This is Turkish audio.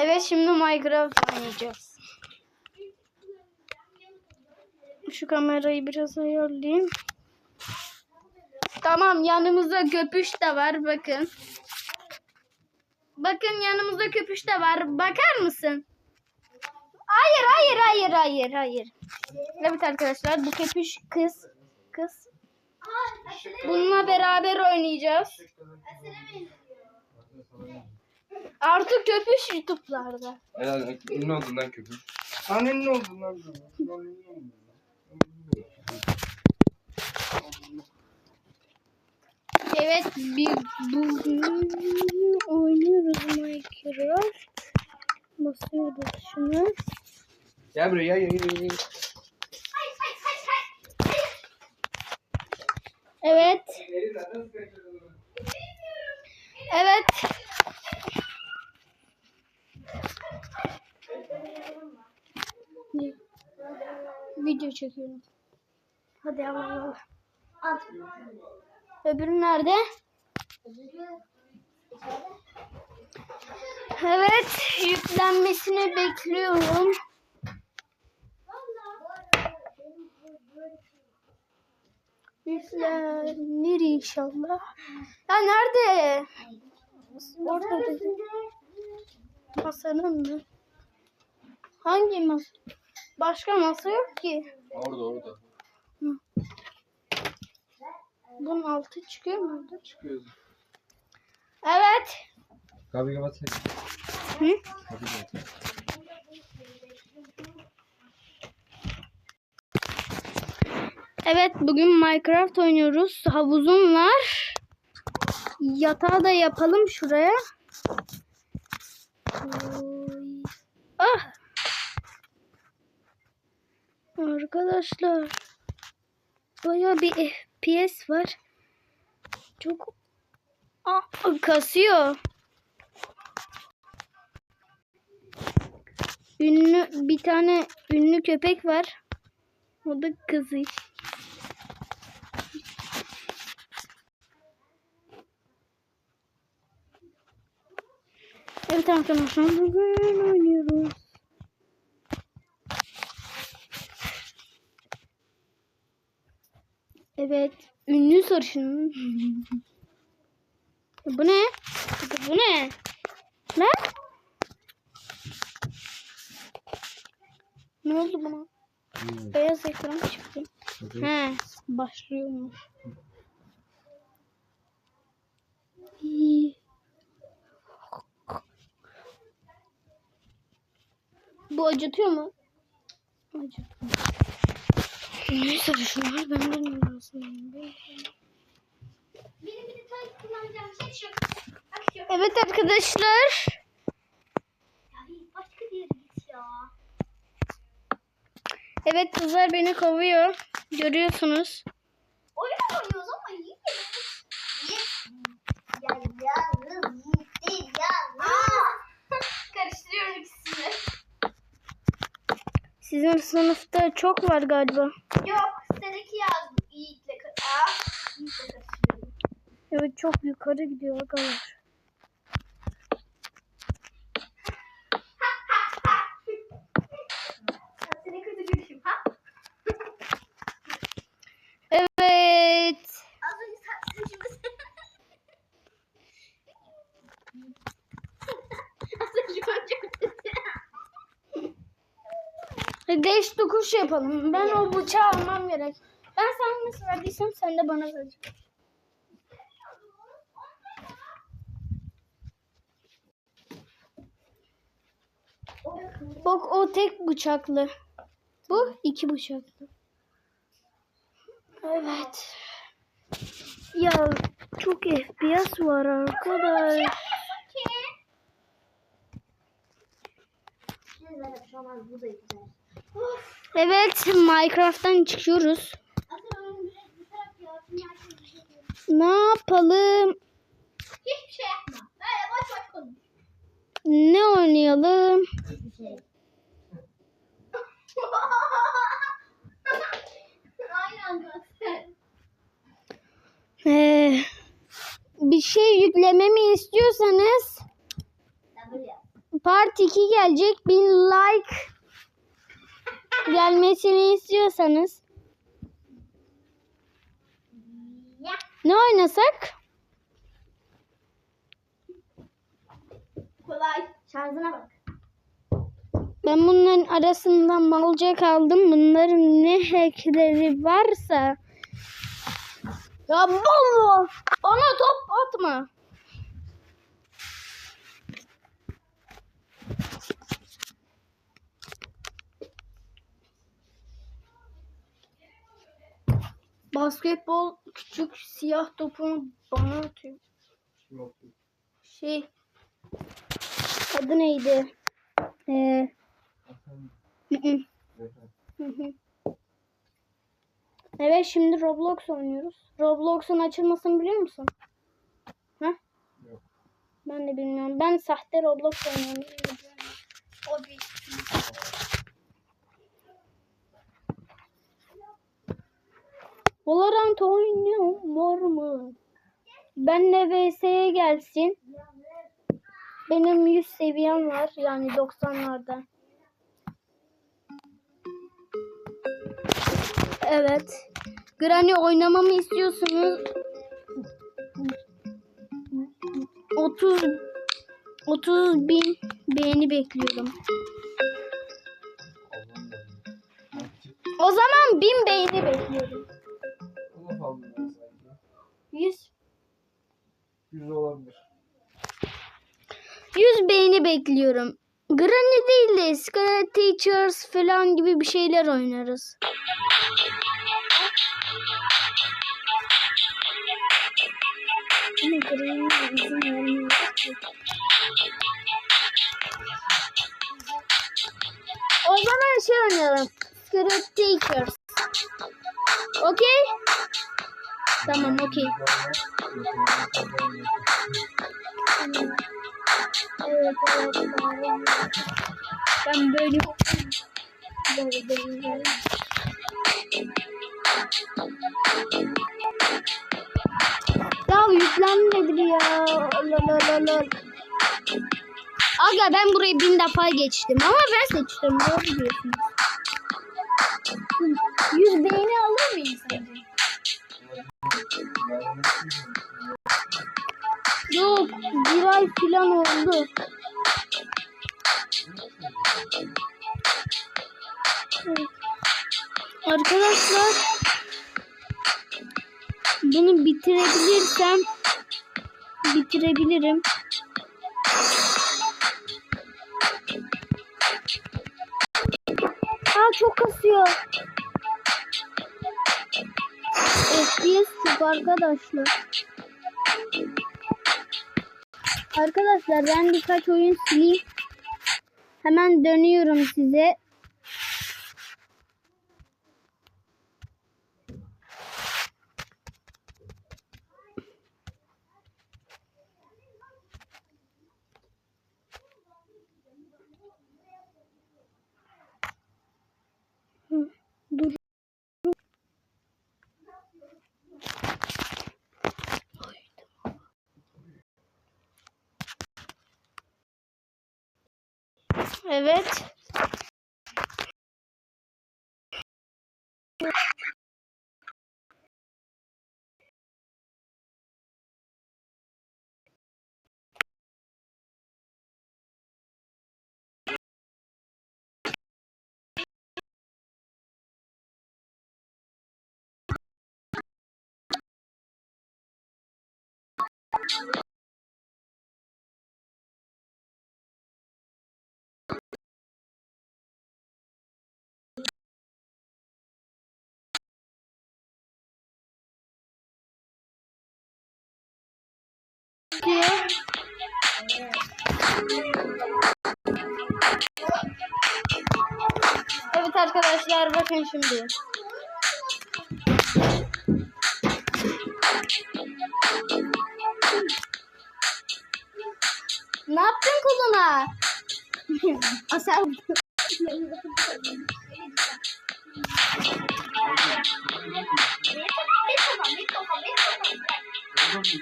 Evet şimdi Minecraft oynayacağız. Şu kamerayı biraz ayarlayayım. Tamam yanımızda köpüş de var bakın. Bakın yanımızda köpüş de var. Bakar mısın? Hayır hayır hayır hayır hayır. Evet arkadaşlar bu köpüş kız. Kız. Bununla beraber oynayacağız. Artık köpüş YouTube'larda. Helal ünlü oldun lan köpük. Annen ne oldu lan? Annen ne oldu? Evet bir bugün oynuyoruz Minecraft. Basıyoruz şunu. Gel buraya gel gel gel. Evet. Ne? Video çekiyorum. Hadi Allah Allah. Öbürü nerede? Evet, yüklenmesini bekliyorum. Yüklenir inşallah. Ya nerede? Orada dedi. Masanın mı? Hangi masa? Başka masa yok ki. Orada orada. Bunun altı çıkıyor mu? orada? Çıkıyoruz. Evet. Kapıyı kapat sen. Hı? Kapıyı kapat. Evet bugün Minecraft oynuyoruz. Havuzum var. Yatağı da yapalım şuraya. Oy. Arkadaşlar. Baya bir FPS var. Çok ah, kasıyor. Ünlü bir tane ünlü köpek var. O da kızı. Evet arkadaşlar bugün oynuyoruz. Evet. Ünlü sarışın. Bu ne? Bu ne? Ne? Ne oldu buna? Hmm. Beyaz ekran çıktı. Hadi. He, başlıyormuş. İyi. Bu acıtıyor mu? Acıtmıyor. Neyse şunlar benden uğraşsın. Evet arkadaşlar. Başka bir yere git ya. Evet kızlar beni kovuyor. Görüyorsunuz. Oyun oynuyoruz ama iyi. Karıştırıyorum ikisini. Sizin sınıfta çok var galiba. Yok seninki yaz Yiğit'le Aa, Yiğit'le karıştırıyorum. Evet çok yukarı gidiyor arkadaşlar. Değiş tokuş yapalım. Ben o bıçağı almam gerek. Ben sana nasıl verdiysem sen de bana vereceksin. Bak o tek bıçaklı. Bu iki bıçaklı. Evet. Ya çok FPS var arkadaş. Bu da güzel. Evet Minecraft'tan çıkıyoruz. Ne yapalım? Hiçbir şey yapma. Böyle boş boş konuş. Ne oynayalım? Ee, bir şey yüklememi istiyorsanız. Part 2 gelecek. 1000 like gelmesini istiyorsanız ne oynasak? Kolay. Şarjına bak. Ben bunların arasından malca kaldım. Bunların ne hackleri varsa. Ya baba bana top atma. Basketbol küçük siyah topunu bana atıyor. Şey adı neydi? Ee. Evet şimdi Roblox oynuyoruz. Roblox'un açılmasını biliyor musun? Ha? Yok. Ben de bilmiyorum. Ben sahte Roblox oynuyorum. O bir. Valorant oynuyorum var mı? Benle VS'ye gelsin. Benim 100 seviyem var. Yani 90'larda. Evet. Granny oynamamı istiyorsunuz. 30 30 bin beğeni bekliyorum. O zaman 1000 beğeni bekliyorum. 100 Yüz olabilir. 100 beğeni bekliyorum. Granny değil de Sky Teachers falan gibi bir şeyler oynarız. O zaman şey oynayalım. Sky Teachers. Okey? Tamam okey. Evet evet. Ben böyle böyle böyle böyle. Ya yüklenmedi ya. Allah. Aga ben burayı bin defa geçtim ama ben seçtim. Doğru diyorsun. 100 beğeni alır mıyım sence? Yok bir ay falan oldu. Arkadaşlar bunu bitirebilirsem bitirebilirim. Aa çok kasıyor. FPS çok arkadaşlar. Arkadaşlar ben birkaç oyun sileyim. Hemen dönüyorum size. Evet. Evet arkadaşlar bakın şimdi. Ne yaptın koluna? Asel.